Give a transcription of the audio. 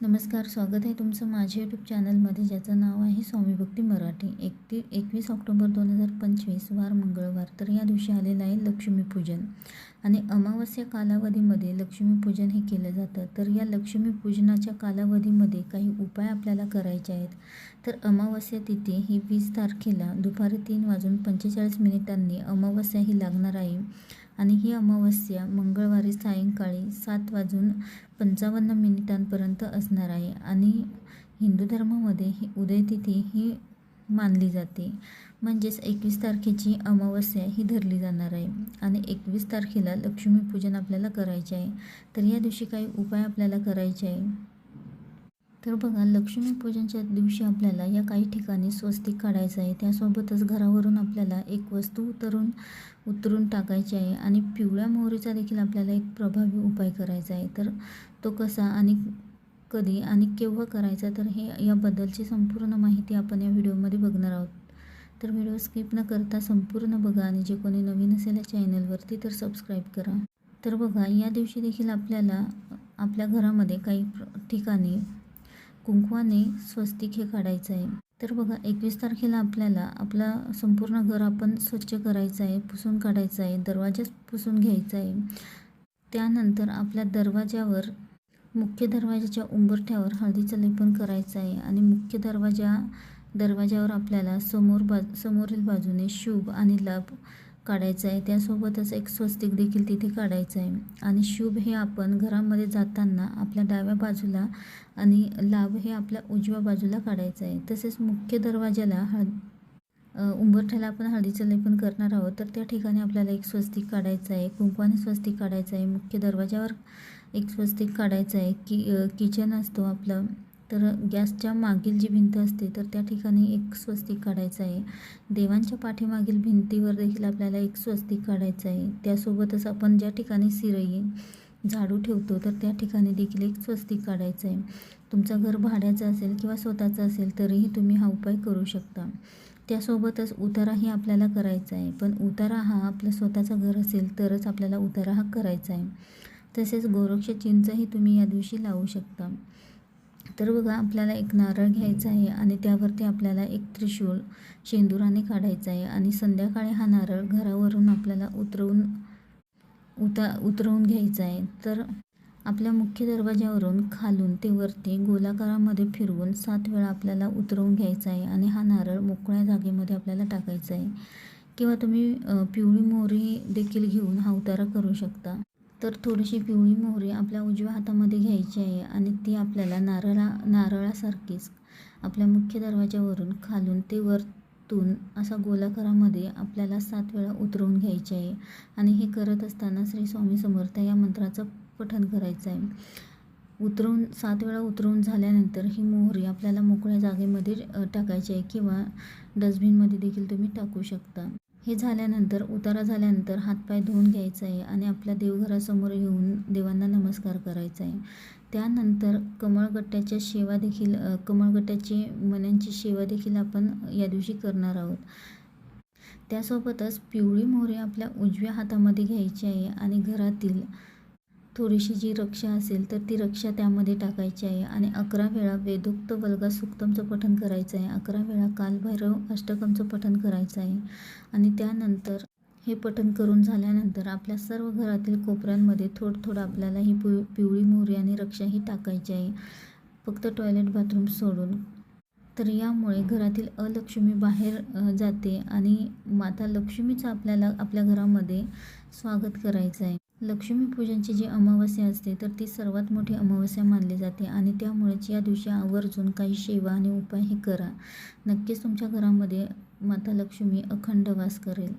नमस्कार स्वागत आहे तुमचं माझ्या यूट्यूब चॅनलमध्ये ज्याचं नाव आहे स्वामी भक्ती मराठी. एकती एकवीस ऑक्टोबर दोन हजार पंचवीस वार मंगळवार. तर या दिवशी आलेलं आहे लक्ष्मीपूजन आणि अमावस्या कालावधीमध्ये लक्ष्मीपूजन हे केलं जातं. तर या लक्ष्मीपूजनाच्या कालावधीमध्ये काही उपाय आपल्याला करायचे आहेत. तर अमावस्या तिथी ही वीस तारखेला दुपारी तीन वाजून पंचेचाळीस मिनिटांनी अमावस्या ही लागणार आहे. आणि ही अमावस्या मंगळवारी सायंकाळी सात वाजून पंचावन्न मिनिटांपर्यंत असणार आहे आणि हिंदू धर्मामध्ये ही उदयतिथी ही मानली जाते. म्हणजेच एकवीस तारखेची अमावस्या ही धरली जाणार आहे आणि एकवीस तारखेला लक्ष्मीपूजन आपल्याला करायचे आहे. तर या दिवशी काही उपाय आपल्याला करायचे आहे. तर बघा लक्ष्मीपूजनच्या दिवशी आपल्याला या काही ठिकाणी स्वस्तिक काढायचं आहे. त्यासोबतच घरावरून आपल्याला एक वस्तू उतरून उतरून टाकायची आहे आणि पिवळ्या मोहरीचा देखील आपल्याला एक प्रभावी उपाय करायचा आहे. तर तो कसा आणि कधी आणि केव्हा करायचा तर हे याबद्दलची संपूर्ण माहिती आपण या व्हिडिओमध्ये बघणार आहोत. तर व्हिडिओ स्किप न करता संपूर्ण बघा आणि जे कोणी नवीन असेल या चॅनलवरती तर सबस्क्राईब करा. तर बघा या दिवशी देखील आपल्याला आपल्या घरामध्ये काही ठिकाणी कुंकवाने स्वस्तिक हे काढायचं आहे. तर बघा एकवीस तारखेला आपल्याला आपला संपूर्ण घर आपण स्वच्छ करायचं आहे पुसून काढायचं आहे दरवाजा पुसून घ्यायचा आहे. त्यानंतर आपल्या दरवाजावर मुख्य दरवाजाच्या उंबरठ्यावर हळदीचं लेपन करायचं आहे आणि मुख्य दरवाजा दरवाजावर आपल्याला समोर बा समोरील बाजूने शुभ आणि लाभ काढायचं आहे. त्यासोबतच एक स्वस्तिक देखील तिथे काढायचं आहे. आणि शुभ हे आपण घरामध्ये जाताना आपल्या डाव्या बाजूला आणि लाभ हे आपल्या उजव्या बाजूला काढायचं आहे. तसेच मुख्य दरवाज्याला हळ उंबरठ्याला आपण हळदीचं लेपन करणार आहोत. तर त्या ठिकाणी आपल्याला एक स्वस्तिक काढायचं आहे. कुंकवाने स्वस्तिक काढायचं आहे. मुख्य दरवाज्यावर एक स्वस्तिक काढायचं आहे. की किचन असतो आपलं. तर गॅसच्या मागील जी भिंत असते तर त्या ठिकाणी एक स्वस्तिक काढायचं आहे. देवांच्या पाठीमागील भिंतीवर देखील आपल्याला एक स्वस्तिक काढायचं आहे. त्यासोबतच आपण ज्या ठिकाणी सिरई झाडू ठेवतो तर त्या ठिकाणी देखील एक स्वस्तिक काढायचं आहे. तुमचं घर भाड्याचं असेल किंवा स्वतःचं असेल तरीही तुम्ही हा उपाय करू शकता. त्यासोबतच उताराही आपल्याला करायचा आहे. पण उतारा हा आपलं स्वतःचं घर असेल तरच आपल्याला उतारा हा करायचा आहे. तसेच गोरक्ष चिंचही तुम्ही या दिवशी लावू शकता. तर बघा आपल्याला एक नारळ घ्यायचा आहे आणि त्यावरती आपल्याला एक त्रिशूळ शेंदुराने काढायचा आहे आणि संध्याकाळी हा नारळ घरावरून आपल्याला उतरवून उता उतरवून घ्यायचा आहे. तर आपल्या मुख्य दरवाज्यावरून खालून ते वरती गोलाकारामध्ये फिरवून सात वेळा आपल्याला उतरवून घ्यायचा आहे आणि हा नारळ मोकळ्या जागेमध्ये आपल्याला टाकायचा आहे. किंवा तुम्ही पिवळी मोहरी देखील घेऊन हा उतारा करू शकता. तर थोडीशी पिवळी मोहरी आपल्या उजव्या हातामध्ये घ्यायची आहे आणि ती आपल्याला नारळा नारळासारखीच आपल्या मुख्य दरवाजावरून खालून ते वरतून असा गोलाकारामध्ये आपल्याला सात वेळा उतरवून घ्यायचे आहे. आणि हे करत असताना श्री स्वामी समर्थ या मंत्राचं पठण करायचं आहे. उतरवून सात वेळा उतरवून झाल्यानंतर ही मोहरी आपल्याला मोकळ्या जागेमध्ये टाकायची आहे किंवा डस्टबिनमध्ये देखील तुम्ही टाकू शकता. हे झाल्यानंतर उतारा झाल्यानंतर हातपाय धुवून घ्यायचा आहे आणि आपल्या देवघरासमोर येऊन देवांना नमस्कार करायचा आहे त्यानंतर कमळगट्ट्याच्या शेवा देखील कमळगट्ट्याची मण्यांची शेवा देखील आपण या दिवशी करणार आहोत. त्यासोबतच पिवळी मोहरी आपल्या उजव्या हातामध्ये घ्यायची आहे आणि घरातील थोडीशी जी रक्षा असेल तर ती रक्षा त्यामध्ये टाकायची आहे. आणि अकरा वेळा वेदोक्त वल्गा सुक्तमचं पठण करायचं आहे. अकरा वेळा कालभैरव अष्टकमचं पठण करायचं आहे. आणि त्यानंतर हे पठण करून झाल्यानंतर आपल्या सर्व घरातील कोपऱ्यांमध्ये थोडं थोडं आपल्याला ही पिव पिवळी मोहरी आणि रक्षा ही टाकायची आहे. फक्त टॉयलेट बाथरूम सोडून. तर यामुळे घरातील अलक्ष्मी बाहेर जाते आणि माता लक्ष्मीचं आपल्याला आपल्या घरामध्ये स्वागत करायचं आहे. लक्ष्मीपूजनची जी अमावस्या असते तर ती सर्वात मोठी अमावस्या मानली जाते आणि त्यामुळेच या दिवशी आवर्जून काही सेवा आणि उपाय हे करा. नक्कीच तुमच्या घरामध्ये माता लक्ष्मी अखंड वास करेल.